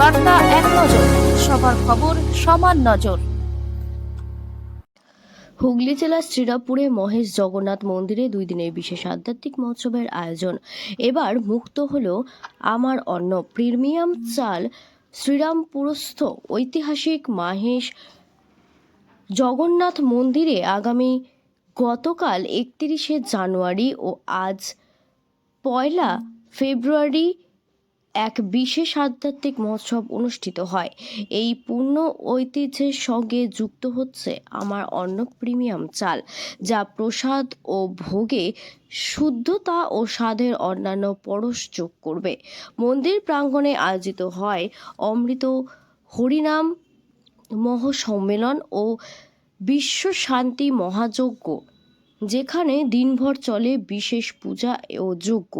বার্তা এক নজর, সবার খবর সমান নজর। হুগলি জেলার শ্রীরামপুরে মহেশ জগন্নাথ মন্দিরে দুই দিনের বিশেষ আধ্যাত্মিক মহোৎসবের আয়োজন। এবার মুক্ত হলো আমার অন্ন। প্রিমিয়াম চাল শ্রীরামপুরস্থ ঐতিহাসিক মাহেশ জগন্নাথ মন্দিরে আগামী গতকাল একত্রিশে জানুয়ারি ও আজ পয়লা ফেব্রুয়ারি এক বিশেষ আধ্যাত্মিক মহোৎসব অনুষ্ঠিত হয়। এই পূর্ণ ঐতিহ্যের সঙ্গে যুক্ত হচ্ছে আমার অন্ন প্রিমিয়াম চাল, যা প্রসাদ ও ভোগে শুদ্ধতা ও স্বাদের অন্যান্য পরশ যোগ করবে। মন্দির প্রাঙ্গণে আয়োজিত হয় অমৃত হরিনাম মহাসম্মেলন ও বিশ্ব শান্তি মহাযজ্ঞ। যেখানে দিনভর চলে বিশেষ পূজা ও যজ্ঞ।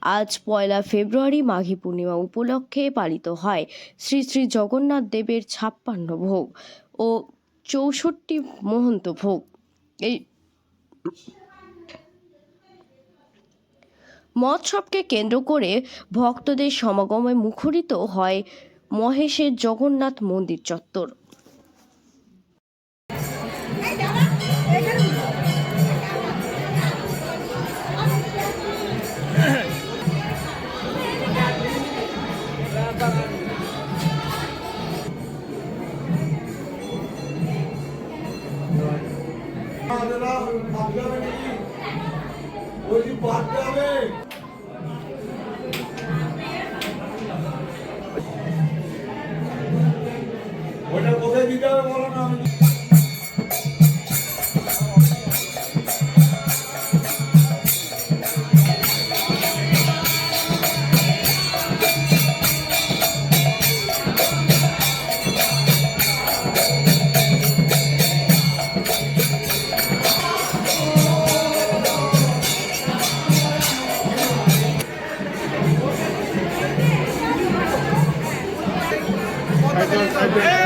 আজ পয়লা ফেব্রুয়ারি মাঘী পূর্ণিমা উপলক্ষে পালিত হয় শ্রী শ্রী জগন্নাথ দেবের ছাপ্পান্ন ভোগ ও চৌষট্টি মহন্ত ভোগ। এই মহোৎসবকে কেন্দ্র করে ভক্তদের সমাগমে মুখরিত হয় মহেশের জগন্নাথ মন্দির চত্বর। ওটা কোথায় দিতে হবে বলো না আমি I don't, I don't.